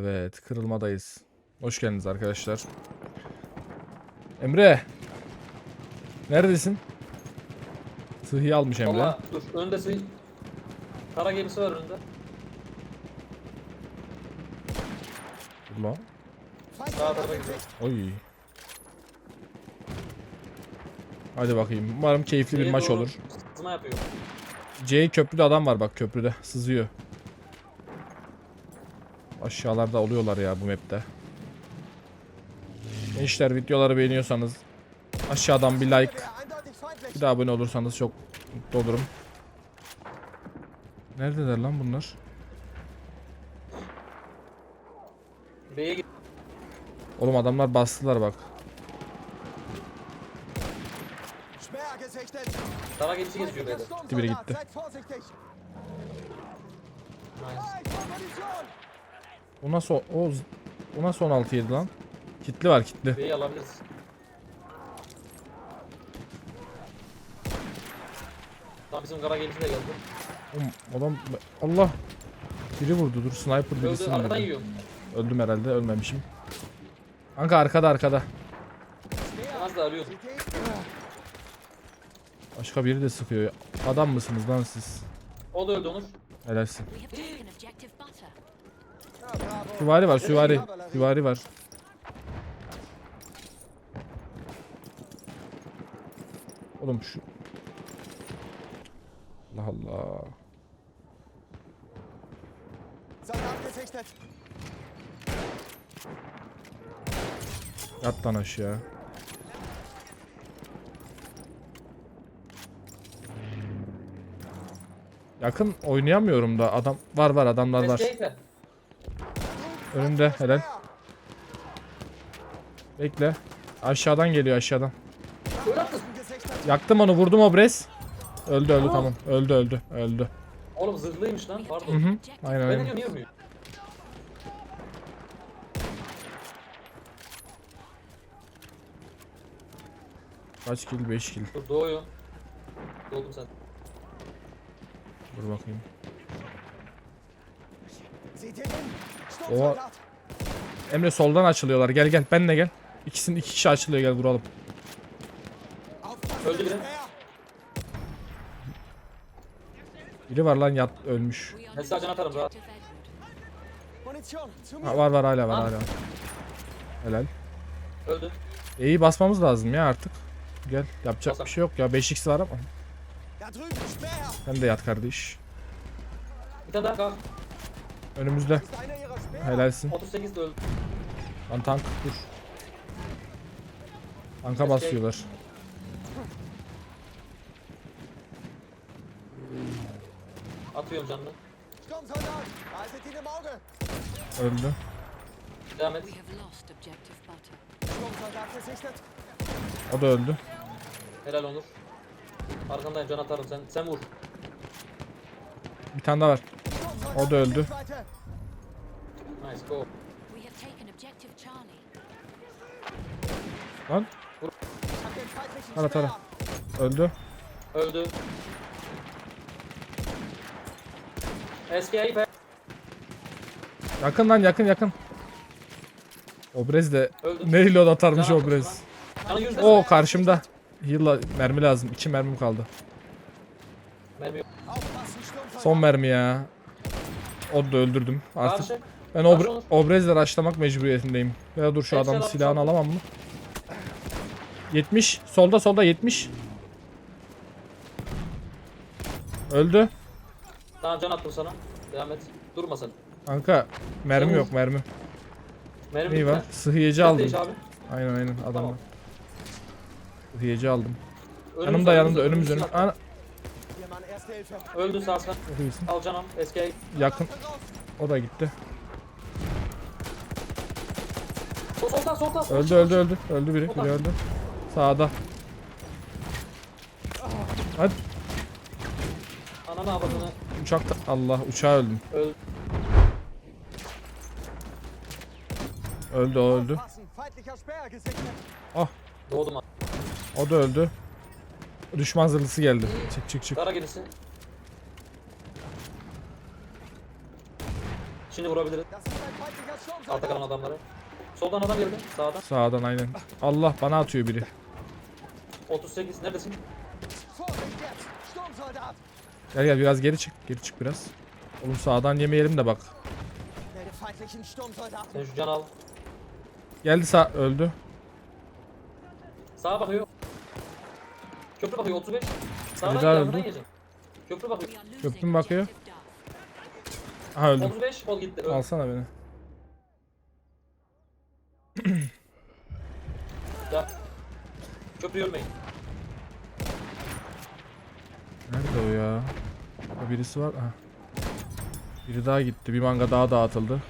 Evet, kırılmadayız. Hoş geldiniz arkadaşlar. Emre. Neredesin? Sıhhi almış Emre. Valla dur önde sı- Kara gemisi var önünde. Tarafa gidiyor. Oy. Hadi bakayım. Umarım keyifli bir maç doğru olur. Sızma yapıyor. C köprüde adam var bak köprüde. Sızıyor. Aşağılarda oluyorlar ya bu map'te. Gençler videoları beğeniyorsanız aşağıdan bir like bir de abone olursanız çok mutlu olurum. Neredeler lan bunlar? B'ye git. Oğlum adamlar bastılar bak. Kara gemisi geziyor B'de. Gitti biri gitti. Nice. O nasıl o, o, nasıl 16 yedi lan? Kitli var kitli. B'yi alabiliriz. Tam bizim kara gemisi de geldi. Oğlum, adam Allah biri vurdu dur sniper Öldü birisini arkadan vurdu. yiyor. Öldüm herhalde ölmemişim. Kanka arkada arkada. Az da arıyordum. Başka biri de sıkıyor. Adam mısınız lan siz? O da öldü Onur. Helalsin. We have taken objective butter. Ja, bravo. Süvari var süvari. Süvari var. Oğlum şu... Allah Allah. Yat lan aşağı. Yakın oynayamıyorum da adam var var adamlar var. Önümde helal. Bekle. Aşağıdan geliyor aşağıdan. Yaktım onu vurdum o bres. Öldü öldü tamam. Öldü öldü öldü. Oğlum zırhlıymış lan. Hı Pardon. hı. Aynen Ben de aynen. diyorum niye ölmüyor? Kaç kill 5 kill. Dur doğuyor. Doğdum sen. Dur bakayım. Sturmsoldat. Emre soldan açılıyorlar. Gel gel benle gel. İkisinin iki kişi açılıyor gel vuralım. Öldü biri. Biri var lan yat ölmüş. Ben sadece atarım rahat. Ha, var var hala var hala. Helal. Öldü. İyi basmamız lazım ya artık. Gel yapacak Basalım. bir şey yok ya 5x var ama. Sen de yat kardeş. Bir tane daha kalk. Önümüzde. Helalsin. 38 de öldü. Lan tank dur. Tanka basıyorlar. Atıyorum canını. Öldü. Devam et. O da öldü. Helal Onur. Arkandayım can atarım sen. Sen vur. Bir tane daha var. O da öldü. Nice go. We have taken objective Charlie. Lan Tara, tara. Öldü. Öldü. Escape. Yakın lan yakın yakın. Obrez de ne reload atarmış Obrez. O karşımda. Heal'la mermi lazım. İki mermim kaldı. Mermi yok. Son mermi ya. O da öldürdüm. Artık Karşı. Ben Obre olur. Obrez'le rushlamak mecburiyetindeyim. Ya dur şu adamın silahını alamam mı? 70. Solda solda 70. Öldü. Tamam can attım sana. Devam et. Durma sen. Kanka mermi yok mermi. Mermi İyi var. Sıhhiyeci aldım. Aynen aynen adamlar. Tamam. Sıhhiyeci aldım. Önümüz, Yanımda yanımda önümüz önüm. Ana. Öldü sağ sen. Al canım. Escape. Yakın. O da gitti. Sol soltan soltan. sol. Öldü öldü öldü. Öldü biri. Biri öldü. Sağda. Hadi Ananı avradını. uçakta. Allah uçağa öldüm. Öldü. Öldü o öldü. Gesichtet. Doğdum abi. O da öldü. Düşman zırhlısı geldi. Çık çık çık. Kara gerisi. Şimdi vurabiliriz. Altta kalan adamları. Soldan adam geldi. Sağdan. Sağdan aynen. Allah bana atıyor biri. 38. Neredesin? Gel gel biraz geri çık. Geri çık biraz. Oğlum sağdan yemeyelim de bak. Sen şu can al. Geldi sağ öldü. Sağa bakıyor. Köprü bakıyor 35. Sağdan Biri daha yanından öldü. Köprü bakıyor. Köprüm bakıyor. Aha öldüm. 35 kol gitti. Öldü. Alsana beni. Ya. Köprü ölmeyin. Nerede o ya? O birisi var. Ha. Biri daha gitti. Bir manga daha dağıtıldı.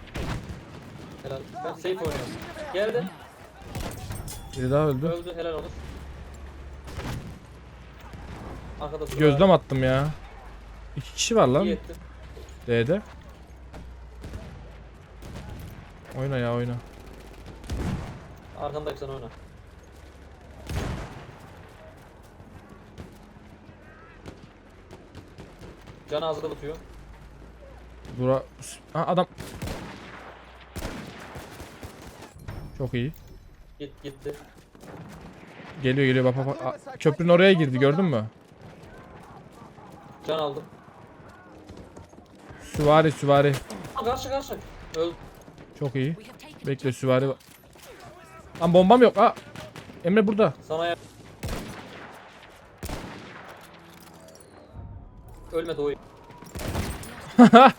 Helal. Ben safe oynuyorum. Geldi. Biri daha öldü. Öldü. Helal olur. Arkada sıra Gözlem var. attım ya. İki kişi var lan İyi ettin. D'de. Oyna ya oyna. Arkandayım sen oyna. Can ağzında tutuyor. Bura... Ha, adam. Çok iyi. Git gitti. Geliyor geliyor bak bak bak. Köprünün oraya girdi gördün mü? Can aldım. Süvari süvari. Aa, karşı karşı. Öldü. Çok iyi. Bekle süvari. Lan bombam yok. Aa. Emre burada. Sana ya. O. battles.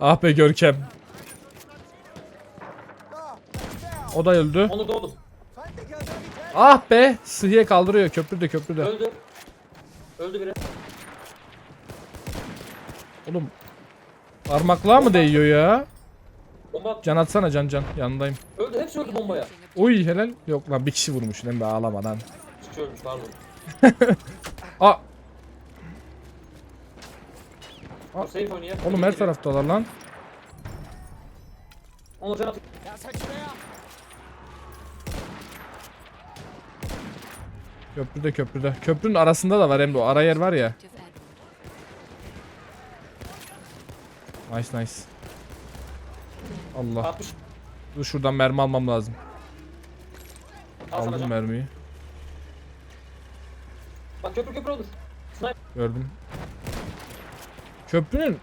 Ah be Görkem. Ah! O da öldü. Onu Sanitär! Ah be. Sıhhiye kaldırıyor. Köprüde köprüde. Öldü. Öldü biri. Oğlum. Parmaklığa mı değiyor ya? Bomba. Can atsana can can. Yanındayım. Öldü. Hepsi öldü bombaya. Uy helal. Yok lan bir kişi vurmuş. Lan be ağlama lan. Hiç ölmüş pardon. Aa. Dur, Safe oynayalım. Oğlum her taraftalar lan. Onu at. Schwer! Köprüde köprüde. Köprünün arasında da var Emre. O ara yer var ya. Nice nice. Allah. 60. Dur şuradan mermi almam lazım. Aldım mermiyi. Bak köprü köprü olur. Sniper. Gördüm. Köprünün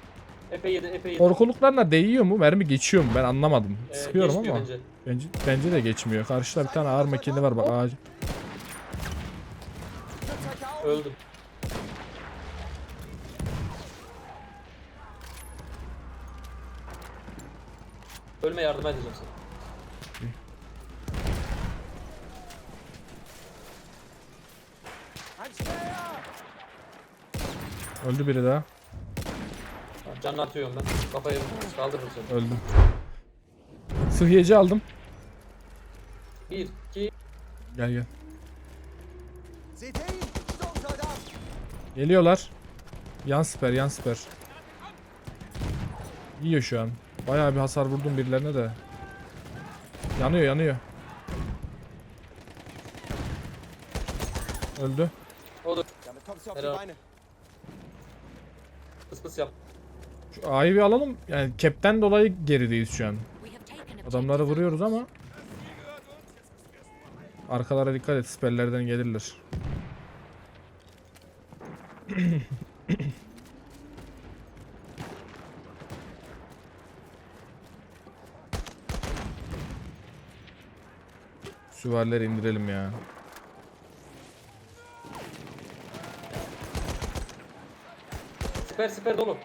Epey yedi epey yedi. korkuluklarına değiyor mu? Mermi geçiyor mu? Ben anlamadım. Ee, Sıkıyorum geçmiyor ama. Bence. Bence. bence de geçmiyor. Karşıda bir tane ağır makine var bak ağacı. Öldüm. Ölme yardım edeceğim sana. Öldü biri daha. Canını atıyorum ben. Kafayı kaldırırım seni. Öldüm. Sıhhiyeci aldım. 1, 2, Gel gel. Geliyorlar. Yan siper yan siper. Yiyor şu an. Bayağı bir hasar vurdum birilerine de. Yanıyor yanıyor. Öldü. o da Damit kommst du auf die Hello. Beine. pıs pıs yap. Şu A'yı alalım. Yani cap'ten dolayı gerideyiz şu an. Adamları vuruyoruz ama. Arkalara dikkat et. Siperlerden gelirler. Süvarileri indirelim ya. Siper siper dolu.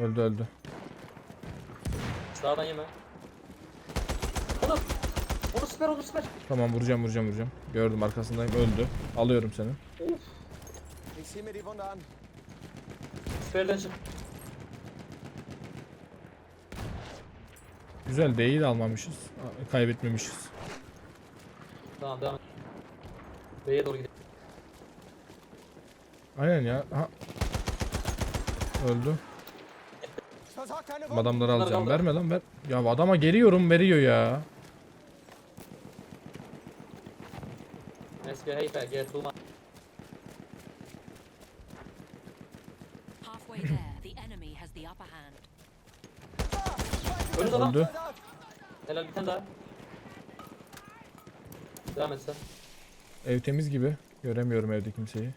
Öldü öldü. Sağdan yeme. Onu. Onu siper onu siper. Tamam vuracağım vuracağım vuracağım. Gördüm arkasındayım öldü. Alıyorum seni. Of. Ich zieh mir die Wunde an. Siperden çık. Güzel D'yi de almamışız. Kaybetmemişiz. Tamam devam et. B'ye doğru gidelim. Aynen ya. Aha. Öldü. Adamları alacağım. Verme lan ver. Ya adama geliyorum veriyor ya. Let's get hey back. Get to my. Halfway there, the enemy has the upper hand. Önünde lan. Öldü. Helal bir tane daha. Devam et sen. Ev temiz gibi. Göremiyorum evde kimseyi.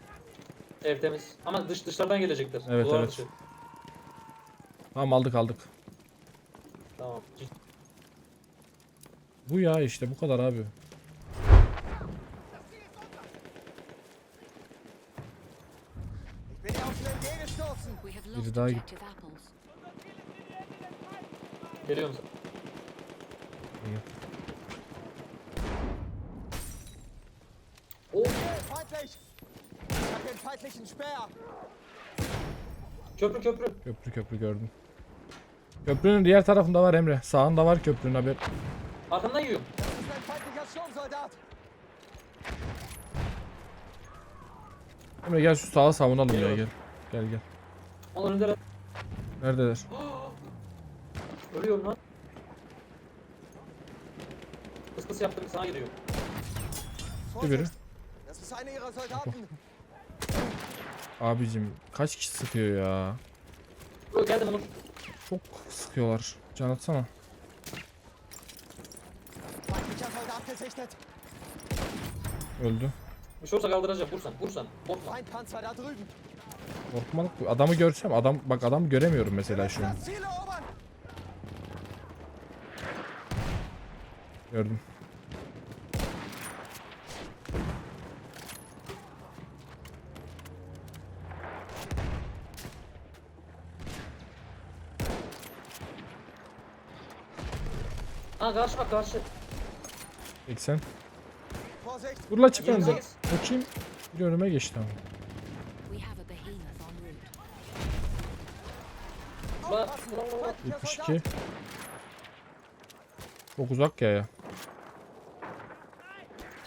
Ev temiz. Ama dış dışlardan gelecekler. Evet, Duvar evet. dışı. Tamam aldık aldık. Tamam. Bu ya işte bu kadar abi. Biri daha apples. Geliyorum sen. Oh, Feindlich. Ich hab den feindlichen Speer. Köprü köprü. Köprü köprü gördüm. Köprünün diğer tarafında var Emre. Sağında var köprünün haber. Feindlicher Sturmsoldat. Emre gel şu sağa savunalım ya gel. Geliyorum. Gel gel. Onun önünde Neredeler? ölüyorum lan. Kıs kıs yaptım sana giriyor. biri. Abicim kaç kişi sıkıyor ya? Ö, Geldim Onur. Çok sıkıyorlar. Can atsana. Öldü. Bir şey olursa kaldıracağım. Vursan vursan. Korkma. Korkmalık. Adamı görsem adam bak adamı göremiyorum mesela şu an. Gördüm. Ha karşı bak karşı. 80. Vorsicht. Dur la çık önümden. 28. Uçayım. Bir önüme geçti ama. Bak. Aufpassen. Feindlicher 72. Soldat. Çok uzak ya ya.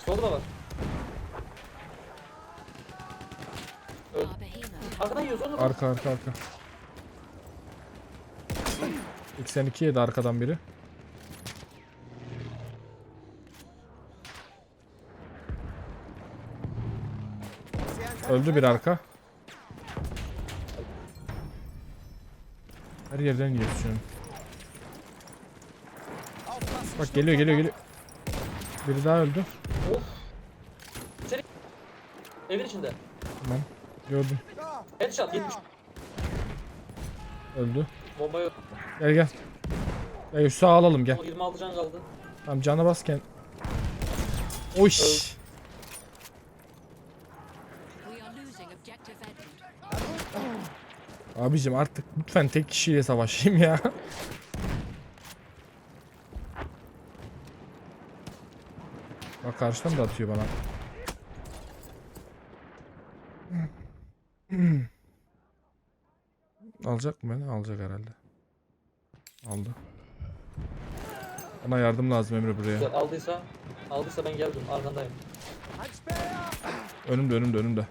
Solda da var. Arkadan yiyoruz Onur. Arka arka arka. 82 yedi arkadan biri. Öldü bir arka. Her yerden. Aufpassen. Bak geliyor geliyor geliyor. Biri daha öldü. Of. İçeri. Evin içinde. Tamam. Gördüm. Headshot 70. Öldü. Bomba yok. Gel gel. Gel sağa alalım gel. O 26 can kaldı. Tamam canı basken. Oş. We Abicim artık lütfen tek kişiyle savaşayım ya. Bak karşıdan da atıyor bana. Alacak mı beni? Alacak herhalde. Aldı. Bana yardım lazım Emre buraya. Aldıysa aldıysa ben geldim arkandayım. Önümde önümde önümde.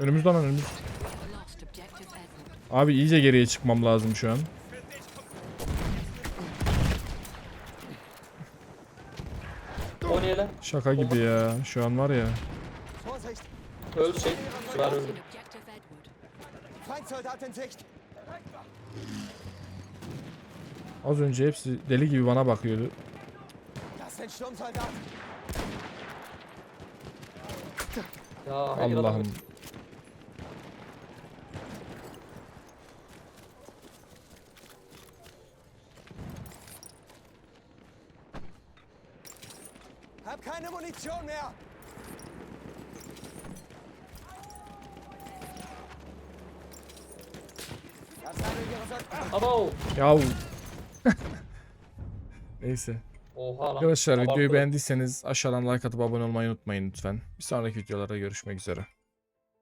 Önümüzde lan önümüz. Abi iyice geriye çıkmam lazım şu an. Oynayalım. Şaka gibi ya. Şu an var ya. Öldü şey. Süper öldü. Az önce hepsi deli gibi bana bakıyordu. Allah'ım. Hab keine Munition mehr. Abo. Yahu. Neyse. Oha lan. Arkadaşlar videoyu beğendiyseniz aşağıdan like atıp abone olmayı unutmayın lütfen. Bir sonraki videolarda görüşmek üzere.